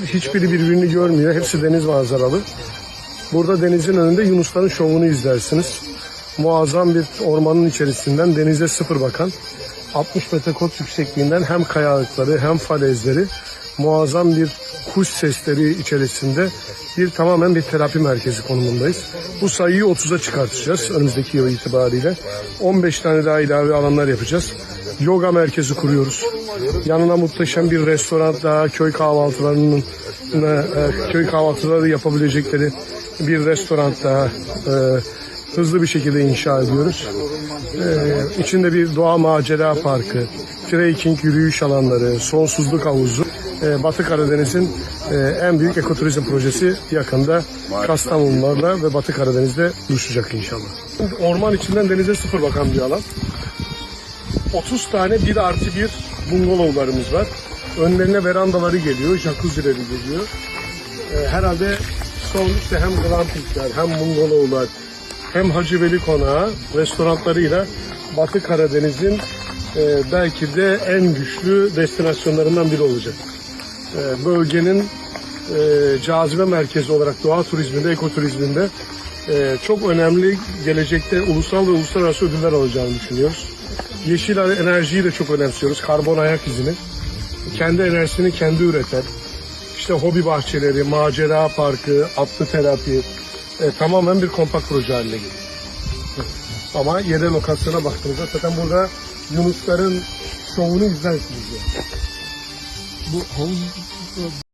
Hiçbiri birbirini görmüyor. Hepsi deniz manzaralı. Burada denizin önünde Yunusların şovunu izlersiniz. Muazzam bir ormanın içerisinden denize sıfır bakan 60 metre kot yüksekliğinden hem kayalıkları hem falezleri muazzam bir kuş sesleri içerisinde bir tamamen bir terapi merkezi konumundayız. Bu sayıyı 30'a çıkartacağız önümüzdeki yıl itibariyle. 15 tane daha ilave alanlar yapacağız. Yoga merkezi kuruyoruz. Yanına muhteşem bir restoran daha köy kahvaltılarının e, köy kahvaltıları yapabilecekleri bir restoran daha e, hızlı bir şekilde inşa ediyoruz. E, içinde bir doğa macera parkı, trekking yürüyüş alanları, sonsuzluk havuzu. E, Batı Karadeniz'in e, en büyük ekoturizm projesi yakında Kastamonularla ve Batı Karadeniz'de buluşacak inşallah. Orman içinden denize sıfır bakan bir alan. 30 tane 1 artı 1 bungalovlarımız var. Önlerine verandaları geliyor, jacuzzileri geliyor. Ee, herhalde son işte hem glampingler hem bungalovlar hem Hacı Veli Konağı restoranlarıyla Batı Karadeniz'in e, belki de en güçlü destinasyonlarından biri olacak. E, bölgenin cazibe merkezi olarak doğa turizminde, ekoturizminde e, çok önemli gelecekte ulusal ve uluslararası ödüller alacağını düşünüyoruz. Yeşil enerjiyi de çok önemsiyoruz. Karbon ayak izini. Kendi enerjisini kendi üreten. İşte hobi bahçeleri, macera parkı, atlı terapi e, tamamen bir kompakt proje haline geliyor. Ama yere lokasyona baktığınızda zaten burada Yunusların şovunu izlersiniz. yani. Bu havuz